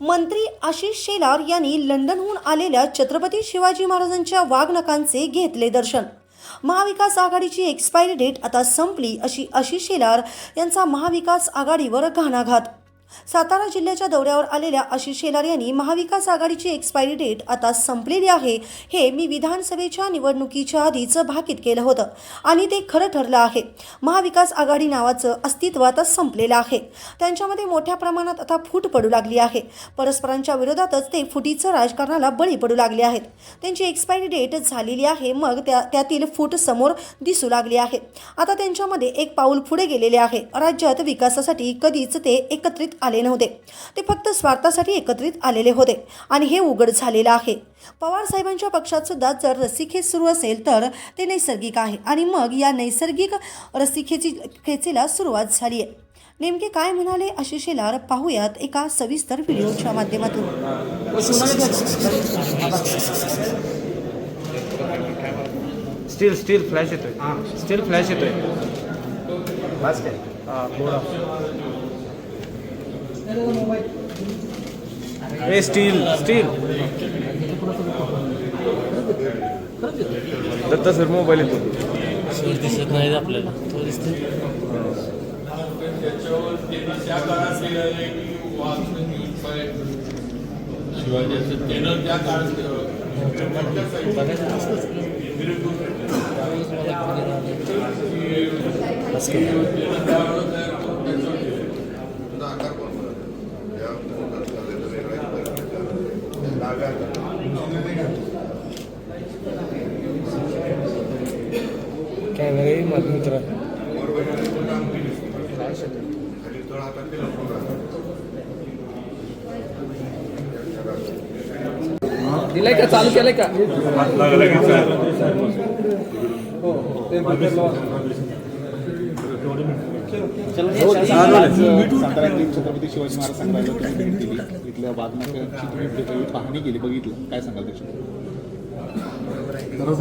मंत्री आशिष शेलार यांनी लंडनहून आलेल्या छत्रपती शिवाजी महाराजांच्या वाघनखांचे घेतले दर्शन. महाविकास आघाडीची एक्सपायरी डेट आता संपली अशी आशिष शेलार यांचा महाविकास आघाडीवर घाणाघात. सातारा जिल्ह्याच्या दौऱ्यावर आलेल्या आशिष शेलार यांनी महाविकास आघाडीची एक्सपायरी डेट आता संपलेली आहे हे मी विधानसभेच्या निवडणुकीच्या आधीच भाकीत केलं होतं आणि ते खरं ठरलं आहे. महाविकास आघाडी नावाचं अस्तित्व आता संपलेलं आहे. त्यांच्यामध्ये मोठ्या प्रमाणात आता फूट पडू लागली आहे. परस्परांच्या विरोधातच ते फुटीचं राजकारणाला बळी पडू लागले आहेत. त्यांची एक्सपायरी डेट झालेली आहे मग त्या त्यातील फूट समोर दिसू लागली आहे. आता त्यांच्यामध्ये एक पाऊल पुढे गेलेले आहे. राज्यात विकासासाठी कधीच ते एकत्रित आले नव्हते. ते फक्त स्वार्थासाठी एकत्रित आलेले होते आणि हे उघड झालेलं आहे. पवार साहेबांच्या पक्षात सुद्धा जर रस्सीखेच सुरू असेल तर ते नैसर्गिक आहे आणि मग या नैसर्गिक रस्सीखेची खेचीला सुरुवात झाली आहे. नेमके काय म्हणाले आशिष शेलार पाहूयात एका सविस्तर व्हिडिओच्या माध्यमातून. स्टील स्टील फ्लॅश येतोय. स्टील फ्लॅश येतोय. बस ए steel steel. Datta sir mobile येतो. सूर दिसत नाही आपल्याला. तो दिसते कॅमेरा दिलाय का? चालू केलंय का? छत्रपती शिवाजी महाराज संग्रहालयाला तुम्ही भेट दिली इथल्या तुम्ही पाहणी केली बघितलं काय सांगाल त्याच्यात खरं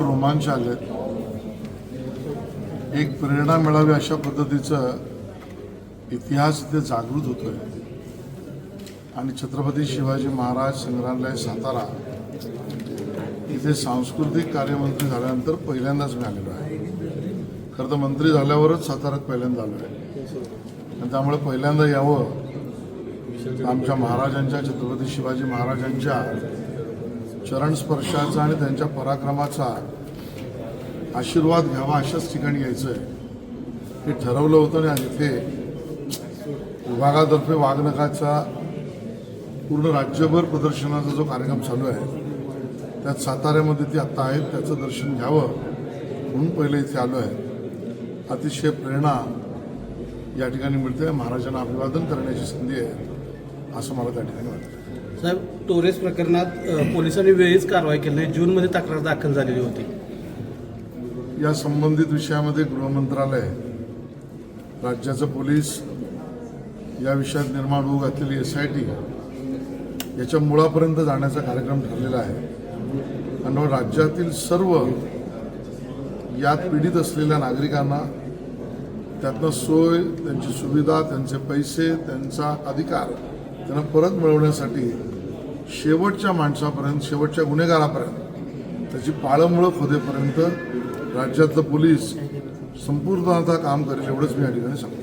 रोमांच आले एक प्रेरणा मिळावी अशा पद्धतीचं इतिहास इथे जागृत होतोय. आणि छत्रपती शिवाजी महाराज संग्रहालय सातारा इथे सांस्कृतिक कार्यमंत्री झाल्यानंतर पहिल्यांदाच मी आलेलो आहे. खरं तर मंत्री झाल्यावरच साताऱ्यात पहिल्यांदा आलो आहे. आणि त्यामुळे पहिल्यांदा यावं आमच्या महाराजांच्या छत्रपती शिवाजी महाराजांच्या चरणस्पर्शाचा आणि त्यांच्या पराक्रमाचा आशीर्वाद घ्यावा अशाच ठिकाणी यायचं आहे हे ठरवलं होतं आणि इथे विभागातर्फे वाघनखाचा पूर्ण राज्यभर प्रदर्शनाचा जो कार्यक्रम चालू आहे त्यात साताऱ्यामध्ये ती आत्ता आहेत त्याचं दर्शन घ्यावं म्हणून पहिले इथे आलो आहे. अतिशय प्रेरणा या ठिकाणी मिळते महाराजांना अभिवादन करण्याची संधी आहे असं मला त्या ठिकाणी वाटतं. साहेब टोरेस प्रकरणात पोलिसांनी वेळीच कारवाई केली नाही जूनमध्ये तक्रार दाखल झालेली होती. या संबंधित विषयामध्ये गृहमंत्रालय राज्याचं पोलीस या विषयात निर्माण होऊ घातलेली एस आय टी याच्या मुळापर्यंत जाण्याचा कार्यक्रम ठरलेला आहे. आणि राज्यातील सर्व यात पीडित असलेल्या नागरिकांना त्यातनं सोय त्यांची सुविधा त्यांचे पैसे त्यांचा अधिकार त्यांना परत मिळवण्यासाठी शेवटच्या माणसापर्यंत शेवटच्या गुन्हेगारापर्यंत त्याची पाळंमुळं खोदेपर्यंत राज्यातलं पोलीस संपूर्ण आता काम करेल एवढंच मी या ठिकाणी सांगतो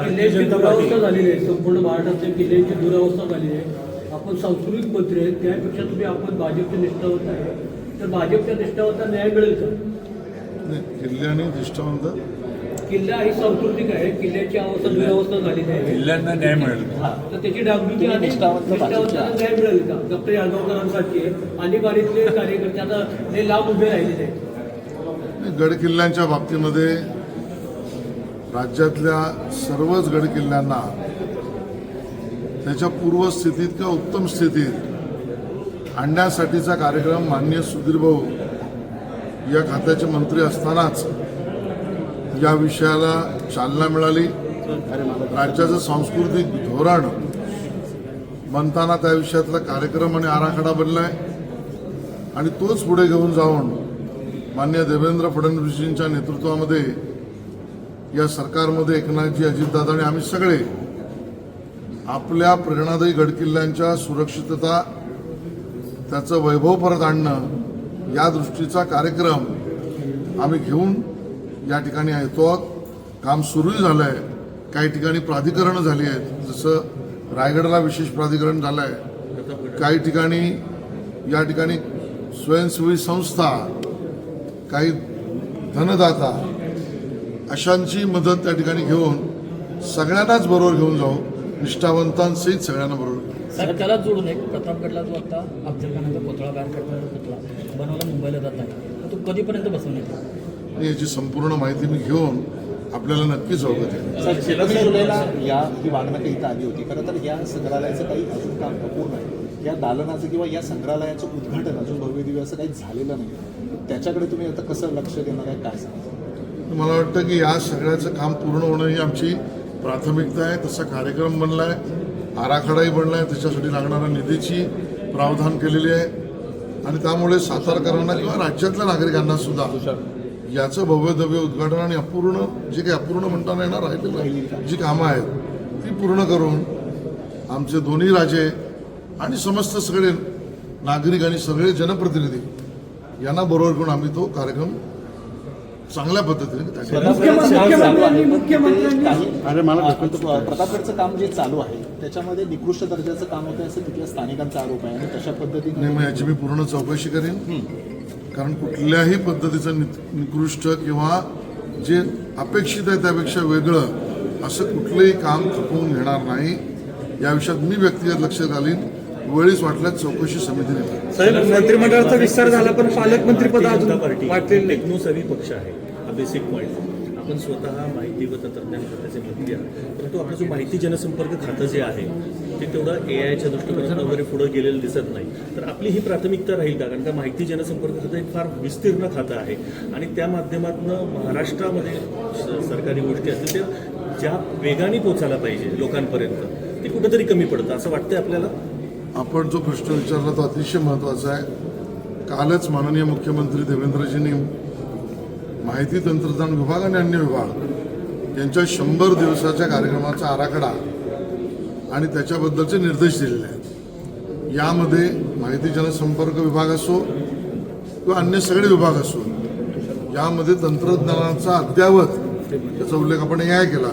किल्ल्याची दुरावस्था झालेली आहे. संपूर्ण महाराष्ट्रातल्या किल्ल्याची दुरावस्था झालेली आहे आपण सांस्कृतिक मंत्री आहेत त्यापेक्षा तुम्ही आपण भाजपचे निष्ठावंत आहे. तर भाजपच्या निष्ठावंता न्याय मिळेल का? किल्ल्याने निष्ठावंत. किल्ला ही सांस्कृतिक आहे किल्ल्याची अवस्था दुरावस्था झालेली आहे. किल्ल्यांना न्याय मिळेल. हा, तर त्याची डागडुजी आणि निष्ठावंतांना न्याय मिळेल का? डॉक्टर यादवकरांसारखे आणीबाणीतले कार्यकर्ते आता ते लांब उभे राहिलेले आहेत. गड किल्ल्यांच्या बाबतीमध्ये राज्यातल्या सर्वच गड किल्ल्यांना त्याच्या पूर्वस्थितीत किंवा उत्तम स्थितीत आणण्यासाठीचा कार्यक्रम मान्य सुधीर भाऊ या खात्याचे मंत्री असतानाच या विषयाला चालना मिळाली. राज्याचं सांस्कृतिक धोरण बनताना त्या विषयातला कार्यक्रम आणि आराखडा बनलाय. आणि तोच पुढे घेऊन जाऊन मान्य देवेंद्र फडणवीसजींच्या नेतृत्वामध्ये या सरकारमध्ये एकनाथजी अजितदादा आणि आम्ही सगळे आपल्या प्रेरणादायी गडकिल्ल्यांच्या सुरक्षितता त्याचं वैभव परत आणणं या दृष्टीचा कार्यक्रम आम्ही घेऊन या ठिकाणी येतो आहोत. काम सुरूही झालं आहे काही ठिकाणी प्राधिकरणं झाली आहेत. जसं रायगडला विशेष प्राधिकरण झालं आहे काही ठिकाणी या ठिकाणी स्वयंसेवी संस्था काही धनदाता अशांची मदत त्या ठिकाणी घेऊन सगळ्यांनाच बरोबर घेऊन जाऊ. निष्ठावंतांसहित सगळ्यांना बरोबर. सर त्याला जोडून एक प्रतापगडला जो आता अफजल खानाचा पुतळा गार करताना पुतळा बनवला मुंबईला जात आहे. तो कधीपर्यंत बसवण्यात याची संपूर्ण माहिती मी घेऊन आपल्याला नक्कीच अवगत आहे. सर सव्वीस जुलैला या ही वागणं इथं आली होती खरं तर या संग्रहालयाचं काही अजून काम अपूर्ण आहे. या दालनाचं किंवा या संग्रहालयाचं उद्घाटन अजून भव्य दिव्य असं काही झालेलं नाही. त्याच्याकडे तुम्ही आता कसं लक्ष देणार आहे काय सांगा मला वाटतं की या सगळ्याचं काम पूर्ण होणं ही आमची प्राथमिकता आहे तसा कार्यक्रम बनला आहे आराखडाही बनला आहे त्याच्यासाठी लागणाऱ्या निधीची प्रावधान केलेली आहे. आणि त्यामुळे सातारकरांना किंवा राज्यातल्या नागरिकांना सुद्धा याचं भव्यदव्य उद्घाटन आणि अपूर्ण जे काही अपूर्ण म्हणताना येणार राहिलेलं जी कामं आहेत ती पूर्ण करून आमचे दोन्ही राजे आणि समस्त सगळे नागरिक आणि सगळे जनप्रतिनिधी यांना बरोबर घेऊन आम्ही तो कार्यक्रम चांगल्या पद्धतीने मुख्यमंत्र्यांनी मुख्यमंत्र्यांनी अरे मला प्रतापगडचं काम जे चालू आहे त्याच्यामध्ये निकृष्ट दर्जाचं काम होतं असं तिथल्या स्थानिकांचा आरोप आहे आणि तशा पद्धतीने नाही मग याची मी पूर्ण चौकशी करेन. कारण कुठल्याही पद्धतीचं निकृष्ट किंवा जे अपेक्षित आहे त्यापेक्षा वेगळं असं कुठलंही काम थकवून घेणार नाही. या विषयात मी व्यक्तिगत लक्ष घालीन. वेळीच वाटल्यास चौकशी समितीने मंत्रिमंडळाचा विस्तार झाला पण पालकमंत्री पद अजून पार्टी वाटलेलं नाही. टेक्नोसॅव्ही पक्ष आहे हा बेसिक पॉईंट आपण स्वतः माहिती व तंत्रज्ञान खात्याचे मंत्री आहात. परंतु आपलं जो माहिती जनसंपर्क खातं जे आहे ते तेवढं ए आयच्या दृष्टिकोनातून वगैरे पुढं गेलेलं दिसत नाही. तर आपली ही प्राथमिकता राहील का? कारण का माहिती जनसंपर्क खातं एक फार विस्तीर्ण खातं आहे. आणि त्या माध्यमातून महाराष्ट्रामध्ये सरकारी गोष्टी असतील त्या ज्या वेगाने पोचायला पाहिजे लोकांपर्यंत ते कुठेतरी कमी पडतं असं वाटतंय आपल्याला? आपण जो प्रश्न विचारला तो अतिशय महत्त्वाचा आहे. कालच माननीय मुख्यमंत्री देवेंद्रजींनी माहिती तंत्रज्ञान विभाग आणि अन्य विभाग यांच्या शंभर दिवसाच्या कार्यक्रमाचा आराखडा आणि त्याच्याबद्दलचे निर्देश दिलेले आहेत. यामध्ये माहिती जनसंपर्क विभाग असो किंवा अन्य सगळे विभाग असो यामध्ये तंत्रज्ञानाचा अद्यावत त्याचा उल्लेख आपण या केला.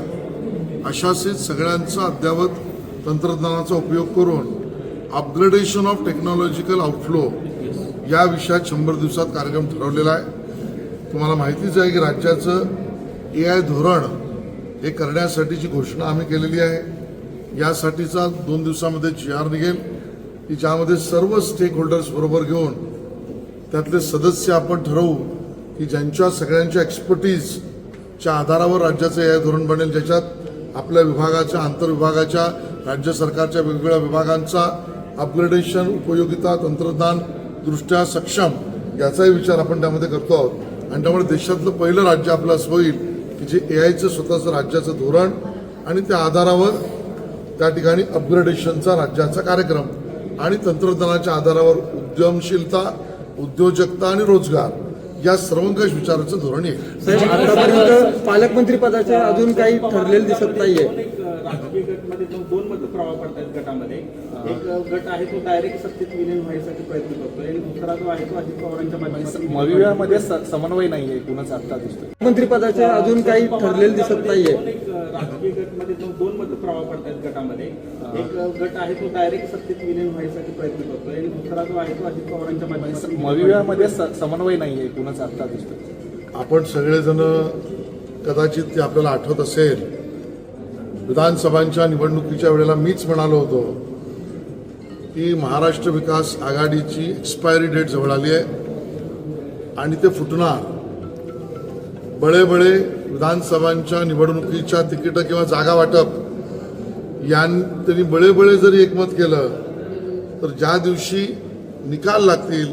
अशाच सगळ्यांचा अद्यावत तंत्रज्ञानाचा उपयोग करून अपग्रेडेशन ऑफ टेक्नॉलॉजिकल आउटफ्लो या विषयात शंभर दिवसात कार्यक्रम ठरवलेला आहे. तुम्हाला माहितीच आहे की राज्याचं ए आय धोरण हे करण्यासाठीची घोषणा आम्ही केलेली आहे. यासाठीचा दोन दिवसामध्ये जी आर निघेल. की ज्यामध्ये सर्व स्टेक होल्डर्स बरोबर घेऊन त्यातले सदस्य आपण ठरवू की ज्यांच्या सगळ्यांच्या एक्सपर्टीजच्या आधारावर राज्याचं ए आय धोरण बनेल. ज्याच्यात आपल्या विभागाच्या आंतरविभागाच्या राज्य सरकारच्या वेगवेगळ्या विभागांचा अपग्रेडेशन उपयोगिता तंत्रज्ञान दृष्ट्या सक्षम याचाही विचार आपण त्यामध्ये करतो आहोत. आणि त्यामुळे देशातलं पहिलं राज्य आपलं असं होईल की जे ए आयचं स्वतःचं राज्याचं धोरण आणि त्या आधारावर त्या ठिकाणी अपग्रेडेशनचा राज्याचा कार्यक्रम आणि तंत्रज्ञानाच्या आधारावर उद्यमशीलता उद्योजकता आणि रोजगार या सर्वंकष विचाराचं धोरण येईल. साहेब आतापर्यंत पालकमंत्री पदाचे अजून काही ठरलेलं दिसत नाहीये. राजकीय गटमध्ये जो दोन मत प्रभाव पडतात गटामध्ये. एक गट आहे तो डायरेक्ट सत्तेत विलीन व्हायसाठी प्रयत्न करतोय. आणि दुसरा जो आहे तो अजित पवारांच्या माध्यमातून मविव्यामध्ये स- समन्वय नाही आहे एकूणच आत्ता दिसतोय? मंत्री पदाचे अजून काही ठरलेलं दिसत नाहीये. राजकीय गटमध्ये जो दोन मत प्रभाव पडतात गटामध्ये. एक गट आहे तो डायरेक्ट सत्तेत विलीन व्हायसाठी प्रयत्न करतोय. आणि दुसरा जो आहे तो अजित पवारांच्या माध्यमातून मविव्यामध्ये स- समन्वय नाही आहे एकूणच आत्ता दिसतोय? आपण सगळेजण कदाचित ते आपल्याला आठवत असेल विधानसभांच्या निवडणुकीच्या वेळेला मीच म्हणालो होतो की महाराष्ट्र विकास आघाडीची एक्सपायरी डेट जवळ आली आहे. आणि ते फुटणार. बळे बळे विधानसभांच्या निवडणुकीच्या तिकीटं किंवा जागा वाटप यां त्यांनी बळे बळे जरी एकमत केलं तर ज्या दिवशी निकाल लागतील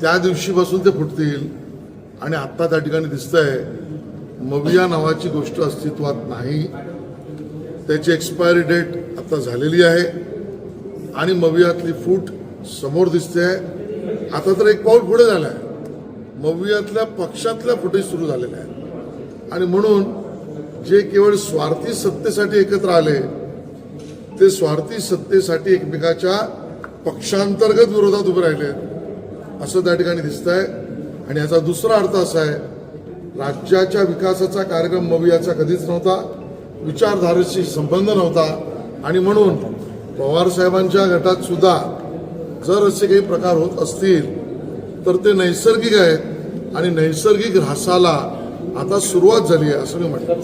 त्या दिवशीपासून ते फुटतील. आणि आत्ता त्या ठिकाणी दिसतंय मविया नावाची गोष्ट अस्तित्वात नाही. त्याची एक्सपायरी डेट आता झालेली आहे. आणि मवियातली फूट समोर दिसते. आहे आता तर एक पाऊल पुढे झालं आहे मवियातल्या पक्षातल्या फुटेज सुरू झालेल्या आहेत. आणि म्हणून जे केवळ स्वार्थी सत्तेसाठी एकत्र आले ते स्वार्थी सत्तेसाठी एकमेकाच्या पक्षांतर्गत विरोधात उभे राहिले. असं त्या ठिकाणी दिसत आहे आणि याचा दुसरा अर्थ असा आहे राज्याच्या विकासाचा कार्यक्रम मवियाचा कधीच नव्हता. विचारधारेशी संबंध नव्हता. आणि म्हणून पवार साहेबांच्या गटात सुद्धा जर असे काही प्रकार होत असतील तर ते नैसर्गिक आहेत आणि नैसर्गिक ऱ्हासाला आता सुरुवात झाली आहे असं मी का?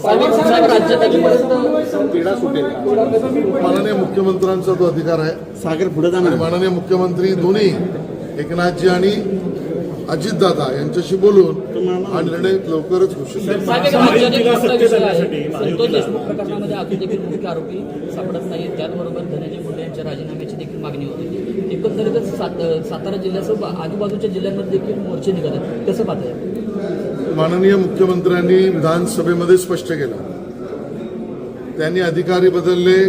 माननीय मुख्यमंत्र्यांचा तो अधिकार आहे सागर पुढे माननीय मुख्यमंत्री दोन्ही एकनाथजी आणि अजितदादा यांच्याशी बोलून हा निर्णय लवकरच एकंदरीतच सात सातारा जिल्ह्यासह आजूबाजूच्या जिल्ह्यांमध्ये देखील मोर्चे निघत आहेत कसं पाहताय माननीय मुख्यमंत्र्यांनी विधानसभेमध्ये स्पष्ट केलं त्यांनी अधिकारी बदलले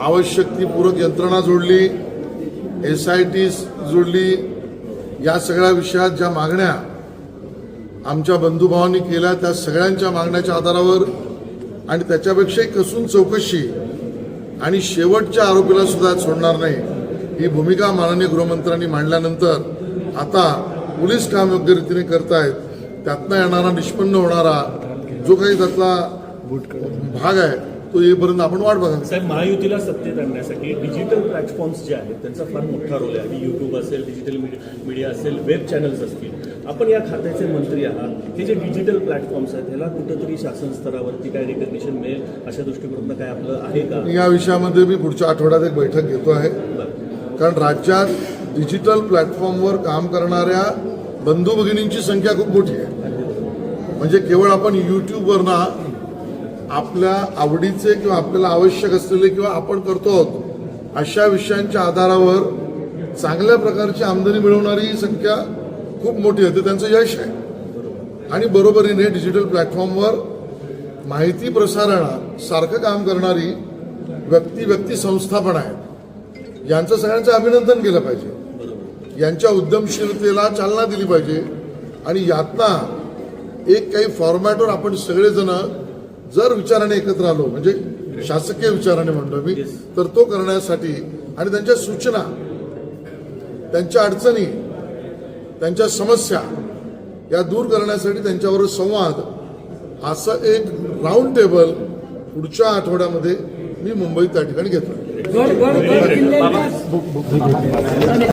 आवश्यक ती पूरक यंत्रणा जोडली एस आय टी जोडली या सगळ्या विषयात ज्या मागण्या आमच्या बंधुभावांनी केल्या त्या सगळ्यांच्या मागण्याच्या आधारावर आणि त्याच्यापेक्षाही कसून चौकशी आणि शेवटच्या आरोपीला सुद्धा सोडणार नाही ही भूमिका माननीय गृहमंत्र्यांनी मांडल्यानंतर आता पोलीस काम योग्य रीतीने करतायत त्यातनं येणारा निष्पन्न होणारा जो काही त्यातला भाग आहे तो येईपर्यंत आपण वाट बघा साहेब महायुतीला सत्तेत आणण्यासाठी डिजिटल प्लॅटफॉर्म्स जे आहेत त्यांचा फार मोठा रोल आहे. आणि युट्यूब असेल डिजिटल मीडिया असेल वेब चॅनल्स असतील. आपण या खात्याचे मंत्री आहात. हे जे डिजिटल प्लॅटफॉर्म्स आहेत ह्याला कुठंतरी शासन स्तरावरती काय रिकग्निशन मिळेल अशा दृष्टिकोनातून काय आपलं आहे का? या विषयामध्ये मी पुढच्या आठवड्यात एक बैठक घेतो आहे. कारण राज्यात डिजिटल प्लॅटफॉर्मवर काम करणाऱ्या बंधू भगिनींची संख्या खूप मोठी आहे. म्हणजे केवळ आपण यूट्यूबवरनं आपल्या आवडीचे किंवा आपल्याला आवश्यक असलेले किंवा आपण करतो आहोत अशा विषयांच्या आधारावर चांगल्या प्रकारची आमदनी मिळवणारी ही संख्या खूप मोठी आहे. ते त्यांचं यश आहे. आणि बरोबरीने डिजिटल प्लॅटफॉर्मवर माहिती प्रसारणासारखं काम करणारी व्यक्ती व्यक्ती संस्था पण आहेत. यांचं सगळ्यांचं अभिनंदन केलं पाहिजे. यांच्या उद्यमशीलतेला चालना दिली पाहिजे. आणि यातना एक काही फॉर्मॅटवर आपण सगळेजण जर विचाराने एकत्र आलो म्हणजे शासकीय विचाराने म्हणतो मी तर तो करण्यासाठी आणि त्यांच्या सूचना त्यांच्या अडचणी त्यांच्या समस्या या दूर करण्यासाठी त्यांच्यावर संवाद असं एक राऊंड टेबल पुढच्या आठवड्यामध्ये मी मुंबईत त्या ठिकाणी घेतलं.